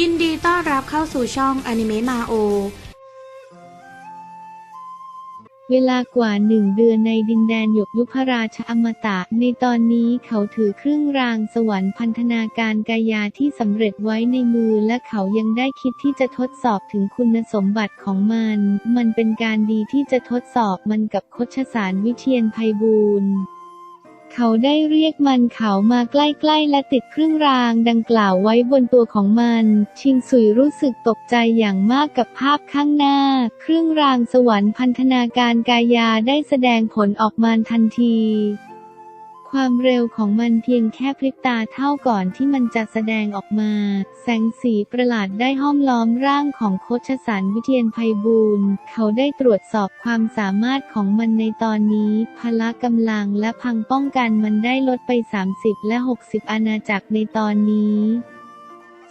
ยินดีต้อนรับเข้าสู่ช่องอนิเมะมาโอ เวลากว่าหนึ่งเดือนในดินแดนหยกยุพราชอมตะ ในตอนนี้เขาถือเครื่องรางสวรรค์พันธนาการกายาที่สำเร็จไว้ในมือและเขายังได้คิดที่จะทดสอบถึงคุณสมบัติของมัน มันเป็นการดีที่จะทดสอบมันกับโคชสารวิเชียนไพบูลย์ เขาได้เรียกมันเขามาใกล้ๆ และติดเครื่องรางดังกล่าวไว้บนตัวของมัน ชิงสุยรู้สึกตกใจอย่างมากกับภาพข้างหน้า เครื่องรางสวรรค์พันธนาการกายาได้แสดงผลออกมาทันที ความเร็วของมันเพียงแค่พริบตาเท่าก่อนที่มันจะแสดงออกมา แสงสีประหลาดได้ห้อมล้อมร่างของโคชสารวิเทียนไพบูลเขาได้ตรวจสอบความสามารถของมันในตอนนี้ พละกำลังและพังป้องกันมันได้ลดไป 30 และ 60 อาณาจักรในตอนนี้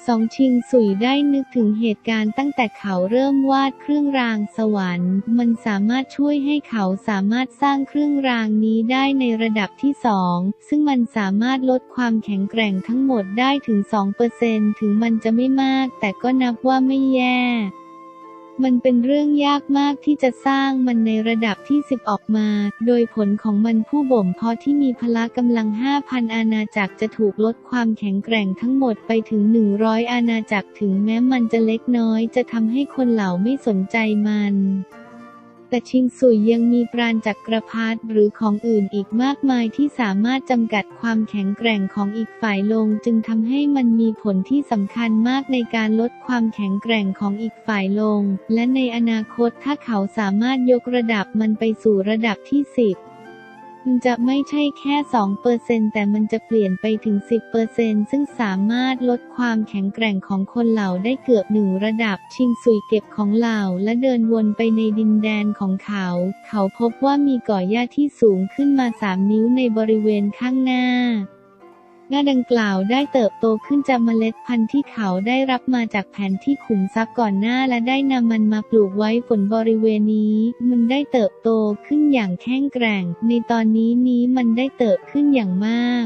สองชิงสุยได้นึกถึงเหตุการณ์ตั้งแต่เขาเริ่มวาดเครื่องรางสวรรค์ มันสามารถช่วยให้เขาสามารถสร้างเครื่องรางนี้ได้ในระดับที่สองซึ่งมันสามารถลดความแข็งแกร่งทั้งหมดได้ถึง2%ถึงมันจะไม่มาก แต่ก็นับว่าไม่แย่ มันเป็นเรื่องยากมากที่จะสร้างมันในระดับที่ 10 ออกมา โดยผลของมันผู้บ่มเพาะที่มีพละกำลัง 5,000 อาณาจักรจะถูกลดความแข็งแกร่งทั้งหมดไปถึง 100 อาณาจักรถึงแม้มันจะเล็กน้อย จะทำให้คนเหล่าไม่สนใจมัน แต่ชิงสุยยังมีปราณจักรพรรดิหรือของอื่นอีกมากมายที่สามารถจำกัดความแข็งแกร่งของอีกฝ่ายลง จึงทำให้มันมีผลที่สำคัญมากในการลดความแข็งแกร่งของอีกฝ่ายลง และในอนาคตถ้าเขาสามารถยกระดับมันไปสู่ระดับที่10 มันจะไม่ใช่แค่ 2%แต่มันจะเปลี่ยนไปถึง 10%ซึ่งสามารถลดความแข็งแกร่งของคนเหล่าได้เกือบหนึ่งระดับ ชิงสุยเก็บของเหล่าและเดินวนไปในดินแดนของเขา เขาพบว่ามีก่อหญ้าที่สูงขึ้นมา 3 นิ้วในบริเวณข้างหน้า หน้าดังกล่าวได้เติบโตขึ้นจากเมล็ดพันธุ์ที่เขาได้รับมาจากแผนที่ขุมทรัพย์ก่อนหน้าและได้นำมันมาปลูกไว้ฝนบริเวณนี้ มันได้เติบโตขึ้นอย่างแข็งแกร่ง ในตอนนี้นี้มันได้เติบขึ้นอย่างมาก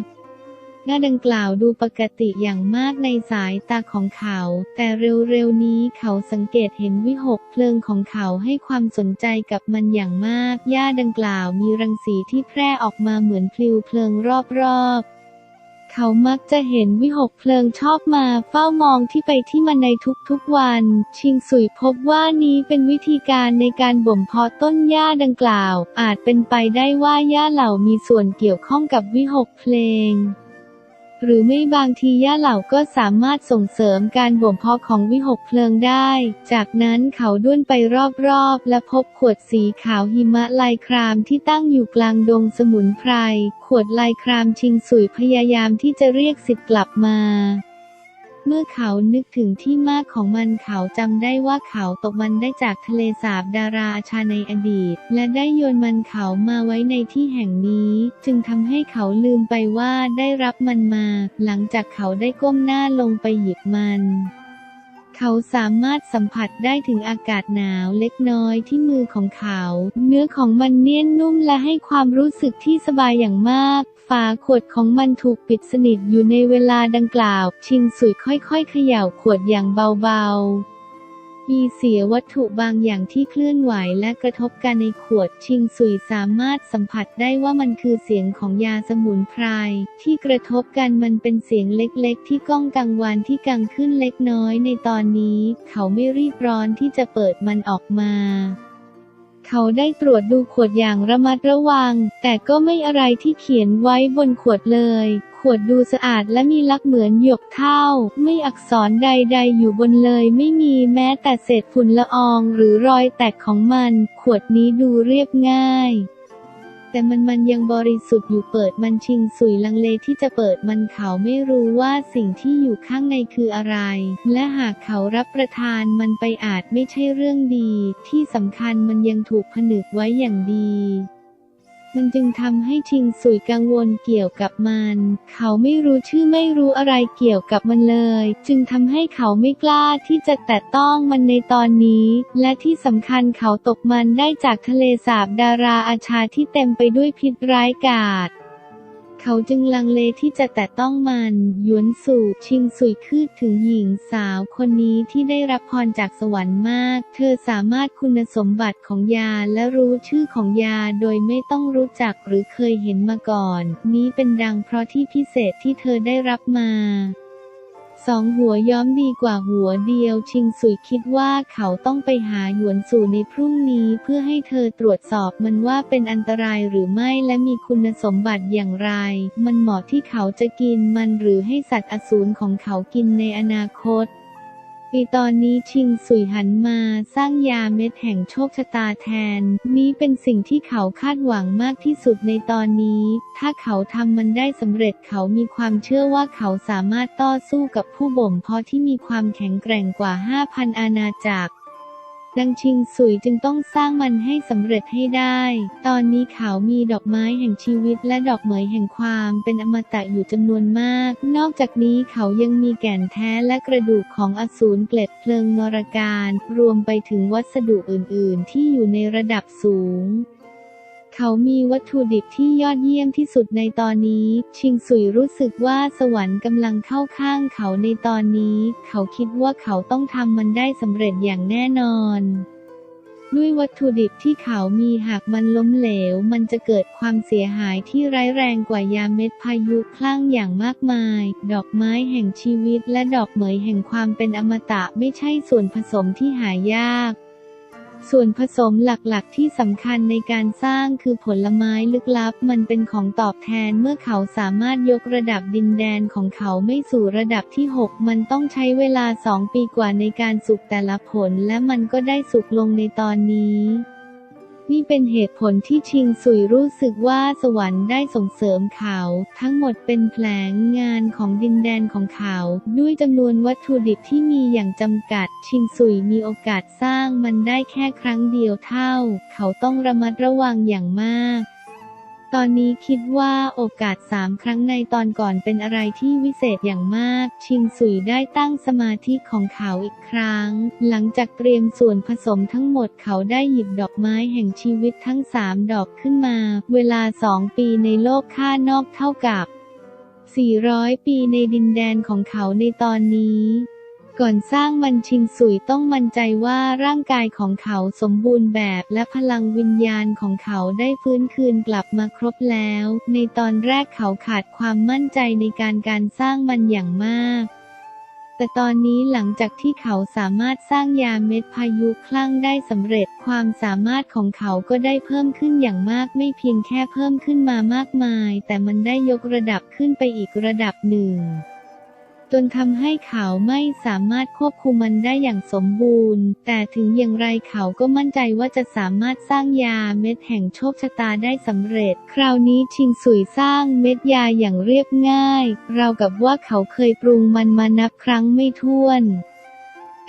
หน้าดังกล่าวดูปกติอย่างมากในสายตาของเขา แต่เร็วๆนี้เขาสังเกตเห็นวิหกเพลิงของเขาให้ความสนใจกับมันอย่างมาก หญ้าดังกล่าวมีรังสีที่แพร่ออกมาเหมือนพลิวเพลิงรอบๆ เขามักจะเห็นวิหกเพลิงชอบมาเฝ้ามองที่ไปที่มันในทุกๆวัน ชิงสุยพบว่านี้เป็นวิธีการในการบ่มเพาะต้นหญ้าดังกล่าว อาจเป็นไปได้ว่าหญ้าเหล่ามีส่วนเกี่ยวข้องกับวิหกเพลง หรือไม่บางทีญาเหล่าก็สามารถส่งเสริมการบ่มเพาะของวิหกเพลิงได้ จากนั้นเขาด้วนไปรอบๆ และพบขวดสีขาวหิมะลายครามที่ตั้งอยู่กลางดงสมุนไพร ขวดลายครามชิงสุยพยายามที่จะเรียกสิทธิ์กลับมา เมื่อเขานึกถึงที่มาของมันเขาจำได้ว่าเขาตกมันได้จากทะเลสาบดาราชาในอดีต และได้โยนมันเขามาไว้ในที่แห่งนี้ จึงทำให้เขาลืมไปว่าได้รับมันมา หลังจากเขาได้ก้มหน้าลงไปหยิบมัน เขาสามารถสัมผัสได้ถึงอากาศหนาวเล็กน้อยที่มือของเขา เนื้อของมันเนียนนุ่มและให้ความรู้สึกที่สบายอย่างมากฝาขวดของมันถูกปิดสนิทอยู่ในเวลาดังกล่าว ชิงสุยค่อยๆ เขย่าขวดอย่างเบาๆ มีเสียวัตถุบางอย่างที่เคลื่อนไหวและกระทบกันในขวดชิงสุยสามารถสัมผัสได้ว่ามันคือเสียงของยาสมุนไพรที่กระทบกันมันเป็นเสียงเล็กๆ ที่ก้องกังวานที่กังขึ้นเล็กน้อยในตอนนี้ เขาไม่รีบร้อนที่จะเปิดมันออกมา เขาได้ตรวจดูขวดอย่างระมัดระวัง แต่ก็ไม่อะไรที่เขียนไว้บนขวดเลย ขวดดูสะอาดและมีลักษณ์เหมือนหยกเท่า ไม่อักษรใด ๆ อยู่บนเลยไม่มีแม้แต่เศษฝุ่นละอองหรือรอยแตกของมัน ขวดนี้ดูเรียบง่าย แต่มันมันยังบริสุทธิ์อยู่เปิดมันชิงสุยลังเลที่จะเปิดมันเขาไม่รู้ว่าสิ่งที่อยู่ข้างในคืออะไร และหากเขารับประทานมันไปอาจไม่ใช่เรื่องดี ที่สำคัญมันยังถูกผนึกไว้อย่างดี มันจึงทำให้ชิงสุยกังวลเกี่ยวกับมัน เขาไม่รู้ชื่อไม่รู้อะไรเกี่ยวกับมันเลย จึงทำให้เขาไม่กล้าที่จะแตะต้องมันในตอนนี้ และที่สำคัญเขาตกมันได้จากทะเลสาบดาราอาชาที่เต็มไปด้วยพิษร้ายกาจ เขาจึงลังเลที่จะแตะต้องมันหยวนสู่ชิงสุยคืดถึงหญิงสาวคนนี้ที่ได้รับพรจากสวรรค์มาก เธอสามารถคุณสมบัติของยาและรู้ชื่อของยาโดยไม่ต้องรู้จักหรือเคยเห็นมาก่อน นี้เป็นดังเพราะที่พิเศษที่เธอได้รับมา สองหัวย้อมดีกว่าหัวเดียว ชิงสุยคิดว่าเขาต้องไปหาหยวนสู่ในพรุ่งนี้เพื่อให้เธอตรวจสอบมันว่าเป็นอันตรายหรือไม่และมีคุณสมบัติอย่างไร มันเหมาะที่เขาจะกินมันหรือให้สัตว์อสูรของเขากินในอนาคต ปีตอนนี้ชิงสุยหันมาสร้างยาเม็ดแห่งโชคชะตาแทน นี้เป็นสิ่งที่เขาคาดหวังมากที่สุดในตอนนี้ ถ้าเขาทำมันได้สำเร็จเขามีความเชื่อว่าเขาสามารถต่อสู้กับผู้บ่มเพาะที่มีความแข็งแกร่งกว่า 5,000 อาณาจักร ดังชิงสุยจึงต้องสร้างมันให้สำเร็จให้ได้ ตอนนี้เขามีดอกไม้แห่งชีวิตและดอกเหมยแห่งความเป็นอมตะอยู่จำนวนมาก นอกจากนี้เขายังมีแก่นแท้และกระดูกของอสูรเกล็ดเพลิงนรการ รวมไปถึงวัสดุอื่น ๆ ที่อยู่ในระดับสูง เขามีวัตถุดิบที่ยอดเยี่ยมที่สุดในตอนนี้ ชิงสุยรู้สึกว่าสวรรค์กำลังเข้าข้างเขาในตอนนี้ เขาคิดว่าเขาต้องทำมันได้สำเร็จอย่างแน่นอน ด้วยวัตถุดิบที่เขามีหากมันล้มเหลว มันจะเกิดความเสียหายที่ร้ายแรงกว่ายาเม็ดพายุคลั่งอย่างมากมาย ดอกไม้แห่งชีวิตและดอกเหมยแห่งความเป็นอมตะไม่ใช่ส่วนผสมที่หายาก ส่วนผสมหลักๆ ที่สำคัญในการสร้างคือผลไม้ลึกลับ มันเป็นของตอบแทนเมื่อเขาสามารถยกระดับดินแดนของเขาไม่สู่ระดับที่ 6 มันต้องใช้เวลา 2 ปีกว่าในการสุกแต่ละผลและมันก็ได้สุกลงในตอนนี้ นี่เป็นเหตุผลที่ชิงสุยรู้สึกว่าสวรรค์ได้ส่งเสริมเขา ทั้งหมดเป็นแผลงงานของดินแดนของเขา ด้วยจำนวนวัตถุดิบที่มีอย่างจำกัด ชิงสุยมีโอกาสสร้างมันได้แค่ครั้งเดียวเท่า เขาต้องระมัดระวังอย่างมาก ตอนนี้คิดว่าโอกาสสามครั้งในตอนก่อนเป็นอะไรที่วิเศษอย่างมาก ชิงสุยได้ตั้งสมาธิของเขาอีกครั้ง หลังจากเตรียมส่วนผสมทั้งหมดเขาได้หยิบดอกไม้แห่งชีวิตทั้งสามดอกขึ้นมา เวลาสองปีในโลกข้านอกเท่ากับ 400 ปีในดินแดนของเขาในตอนนี้ ก่อนสร้างมันชิงสุยต้องมั่นใจว่าร่างกายของเขาสมบูรณ์แบบและพลังวิญญาณของเขาได้ฟื้นคืนกลับมาครบแล้ว ในตอนแรกเขาขาดความมั่นใจในการการสร้างมันอย่างมากแต่ตอนนี้หลังจากที่เขาสามารถสร้างยาเม็ดพายุคลั่งได้สำเร็จ ความสามารถของเขาก็ได้เพิ่มขึ้นอย่างมากไม่เพียงแค่เพิ่มขึ้นมามากมาย แต่มันได้ยกระดับขึ้นไปอีกระดับหนึ่ง จนทำให้เขาไม่สามารถควบคุมมันได้อย่างสมบูรณ์ แต่ถึงอย่างไรเขาก็มั่นใจว่าจะสามารถสร้างยาเม็ดแห่งโชคชะตาได้สำเร็จ คราวนี้ชิงสุยสร้างเม็ดยาอย่างเรียบง่าย เราวกับว่าเขาเคยปรุงมันมานับครั้งไม่ถ้วน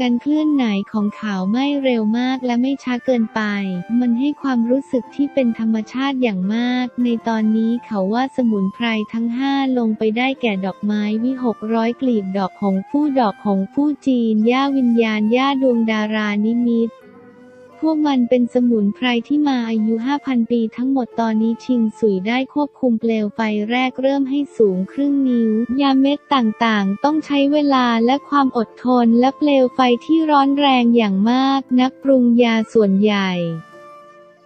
การเคลื่อนไหนของเขาไม่เร็วมากและไม่ช้าเกินไป มันให้ความรู้สึกที่เป็นธรรมชาติอย่างมาก ในตอนนี้เขาว่าสมุนไพรทั้งห้าลงไปได้แก่ดอกไม้วิหกร้อยกลีบดอกหงผู้ดอกหงผู้จีนย่าวิญญาณย่าดวงดารานิมิต พวกมันเป็นสมุนไพรที่มาอายุ 5,000 ปีทั้งหมดตอนนี้ชิงสุยได้ควบคุมเปลวไฟแรกเริ่มให้สูงครึ่งนิ้ว ยาเม็ดต่างๆ ต้องใช้เวลาและความอดทนและเปลวไฟที่ร้อนแรงอย่างมาก นักปรุงยาส่วนใหญ่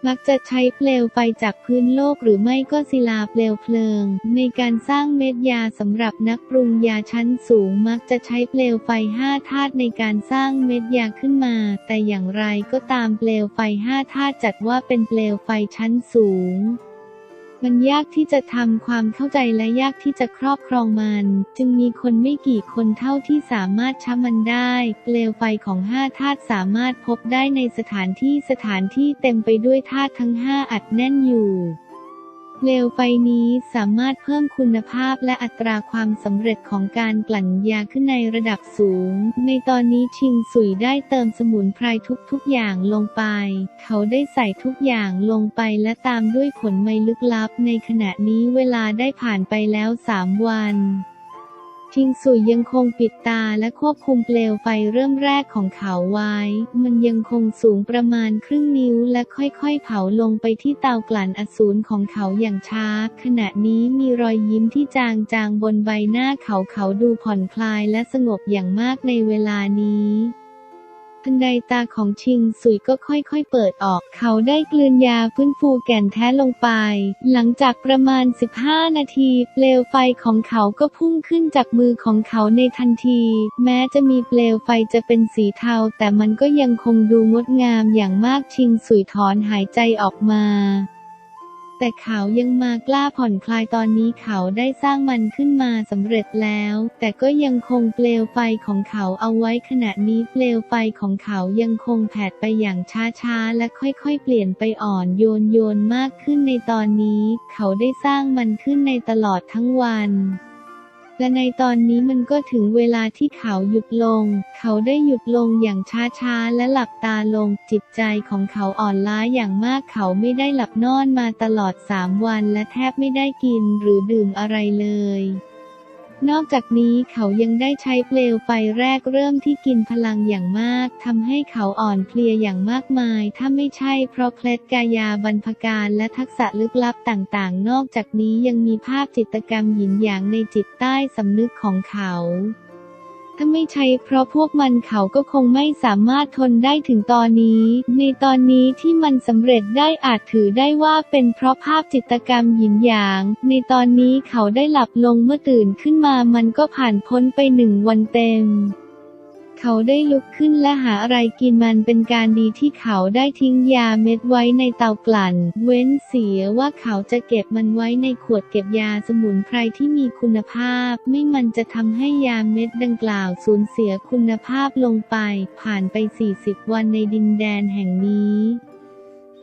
มักจะใช้เปลวไฟจากพื้นโลกหรือไม่ก็ศิลาเปลวเพลิง ในการสร้างเม็ดยาสำหรับนักปรุงยาชั้นสูงมักจะใช้เปลวไฟห้าธาตุในการสร้างเม็ดยาขึ้นมา แต่อย่างไรก็ตามเปลวไฟห้าธาตุจัดว่าเป็นเปลวไฟชั้นสูง มันยากที่จะทำความเข้าใจและยากที่จะครอบครองมัน จึงมีคนไม่กี่คนเท่าที่สามารถช้ามันได้ เปลวไฟของห้าธาตุสามารถพบได้ในสถานที่สถานที่เต็มไปด้วยธาตุทั้งห้าอัดแน่นอยู่ เปลวไฟนี้สามารถเพิ่มคุณภาพและอัตราความสำเร็จของการกลั่นยาขึ้นในระดับสูง ในตอนนี้ชิงสุยได้เติมสมุนไพรทุกๆอย่างลงไป เขาได้ใส่ทุกอย่างลงไปและตามด้วยผลไม้ลึกลับ ในขณะนี้เวลาได้ผ่านไปแล้วสามวัน ชิงสุยยังคงปิดตาและควบคุมเปลวไฟเริ่มแรกของเขาไว้ มันยังคงสูงประมาณครึ่งนิ้วและค่อยๆ เผาลงไปที่เตากลั่นอสูรของเขาอย่างช้า ขณะนี้มีรอยยิ้มที่จางๆบนใบหน้าเขาเขาดูผ่อนคลายและสงบอย่างมากในเวลานี้ ทันใดตาของชิงสุยก็ค่อยๆเปิดออก เขาได้กลืนยาฟื้นฟูแก่นแท้ลงไป หลังจากประมาณ 15 นาที เปลวไฟของเขาก็พุ่งขึ้นจากมือของเขาในทันที แม้จะมีเปลวไฟจะเป็นสีเทา แต่มันก็ยังคงดูงดงามอย่างมากชิงสุยถอนหายใจออกมา แต่เขายังมากล้าผ่อนคลายตอนนี้เขาได้สร้างมันขึ้นมาสำเร็จแล้ว แต่ก็ยังคงเปลวไฟของเขาเอาไว้ขณะนี้เปลวไฟของเขายังคงแผดไปอย่างช้าๆ และค่อยๆ เปลี่ยนไปอ่อนโยนโยนมากขึ้นในตอนนี้ เขาได้สร้างมันขึ้นในตลอดทั้งวัน และในตอนนี้มันก็ถึงเวลาที่เขาหยุดลง เขาได้หยุดลงอย่างช้าๆ และหลับตาลง จิตใจของเขาอ่อนล้าอย่างมาก เขาไม่ได้หลับนอนมาตลอดสามวันและแทบไม่ได้กินหรือดื่มอะไรเลย นอกจากนี้เขายังได้ใช้เปลวไฟแรกเริ่มที่กินพลังอย่างมากทำให้เขาอ่อนเพลียอย่างมากมาย ถ้าไม่ใช่เพราะเคล็ดกายาบรรพการและทักษะลึกลับต่างๆ นอกจากนี้ยังมีภาพจิตกรรมหยินหยางในจิตใต้สำนึกของเขา ถ้าไม่ใช่เพราะพวกมันเขาก็คงไม่สามารถทนได้ถึงตอนนี้ ในตอนนี้ที่มันสำเร็จได้อาจถือได้ว่าเป็นเพราะภาพจิตกรรมหยินหยาง ในตอนนี้เขาได้หลับลงเมื่อตื่นขึ้นมามันก็ผ่านพ้นไปหนึ่งวันเต็ม เขาได้ลุกขึ้นและหาอะไรกินมันเป็นการดีที่เขาได้ทิ้งยาเม็ดไว้ในเตากลั่น เว้นเสียว่าเขาจะเก็บมันไว้ในขวดเก็บยาสมุนไพรที่มีคุณภาพ ไม่มันจะทำให้ยาเม็ดดังกล่าวสูญเสียคุณภาพลงไป ผ่านไป 40 วันในดินแดนแห่งนี้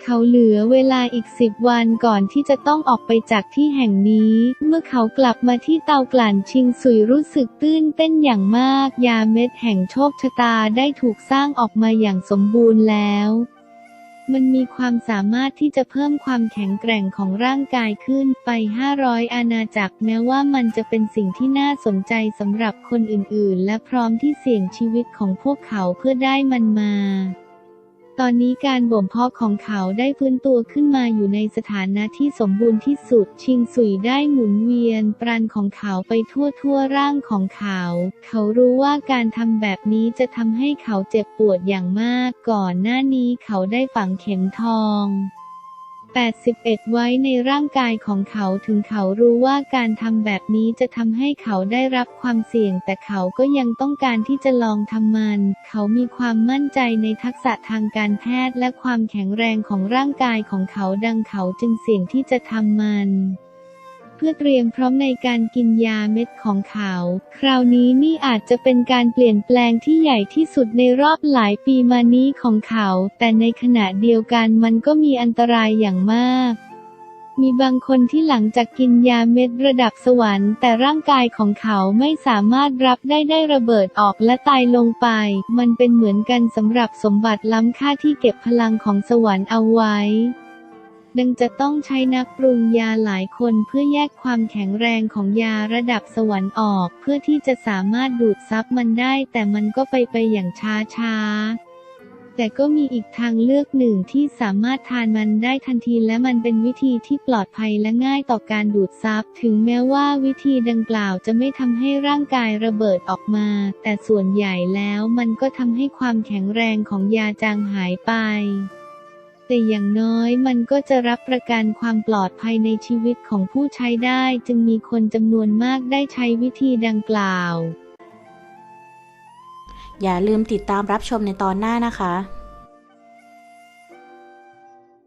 เขาเหลือเวลาอีกสิบวันก่อนที่จะต้องออกไปจากที่แห่งนี้ เมื่อเขากลับมาที่เตากลั่นชิงสุยรู้สึกตื้นเต้นอย่างมาก ยาเม็ดแห่งโชคชะตาได้ถูกสร้างออกมาอย่างสมบูรณ์แล้วมันมีความสามารถที่จะเพิ่มความแข็งแกร่งของร่างกายขึ้นไป 500 อาณาจักรแม้ว่ามันจะเป็นสิ่งที่น่าสนใจสำหรับคนอื่นๆ และพร้อมที่เสี่ยงชีวิตของพวกเขาเพื่อได้มันมา ตอนนี้การบ่มเพาะของเขาได้ฟื้นตัวขึ้นมาอยู่ในสถานะที่สมบูรณ์ที่สุด ชิงสุยได้หมุนเวียนปรันของเขาไปทั่วทั่วร่างของเขา เขารู้ว่าการทำแบบนี้จะทำให้เขาเจ็บปวดอย่างมาก ก่อนหน้านี้เขาได้ฝังเข็มทอง 81 ไว้ในร่างกายของเขาถึงเขารู้ว่าการทำแบบนี้จะทำให้เขาได้รับความเสี่ยง แต่เขาก็ยังต้องการที่จะลองทำมัน เขามีความมั่นใจในทักษะทางการแพทย์และความแข็งแรงของร่างกายของเขาดังเขาจึงเสี่ยงที่จะทำมัน พื่อเตรียมพร้อมในการกินยาเม็ดของเขา คราวนี้นี่อาจจะเป็นการเปลี่ยนแปลงที่ใหญ่ที่สุดในรอบหลายปีมานี้ของเขา แต่ในขณะเดียวกันมันก็มีอันตรายอย่างมากมีบางคนที่หลังจากกินยาเม็ดระดับสวรรค์ แต่ร่างกายของเขาไม่สามารถรับได้ได้ระเบิดออกและตายลงไป มันเป็นเหมือนกันสำหรับสมบัติล้ำค่าที่เก็บพลังของสวรรค์เอาไว้ ดังจะต้องใช้นักปรุงยาหลายคนเพื่อแยกความแข็งแรงของยาระดับสวรรค์ออก เพื่อที่จะสามารถดูดซับมันได้ แต่มันก็ไปไปอย่างช้าช้าแต่ก็มีอีกทางเลือกหนึ่งที่สามารถทานมันได้ทันทีและมันเป็นวิธีที่ปลอดภัยและง่ายต่อการดูดซับถึงแม้ว่าวิธีดังกล่าวจะไม่ทำให้ร่างกายระเบิดออกมา แต่ส่วนใหญ่แล้วมันก็ทำให้ความแข็งแรงของยาจางหายไป แต่อย่างน้อยมันก็จะรับประกันความปลอดภัยในชีวิตของผู้ใช้ได้ จึงมีคนจำนวนมากได้ใช้วิธีดังกล่าว อย่าลืมติดตามรับชมในตอนหน้านะคะ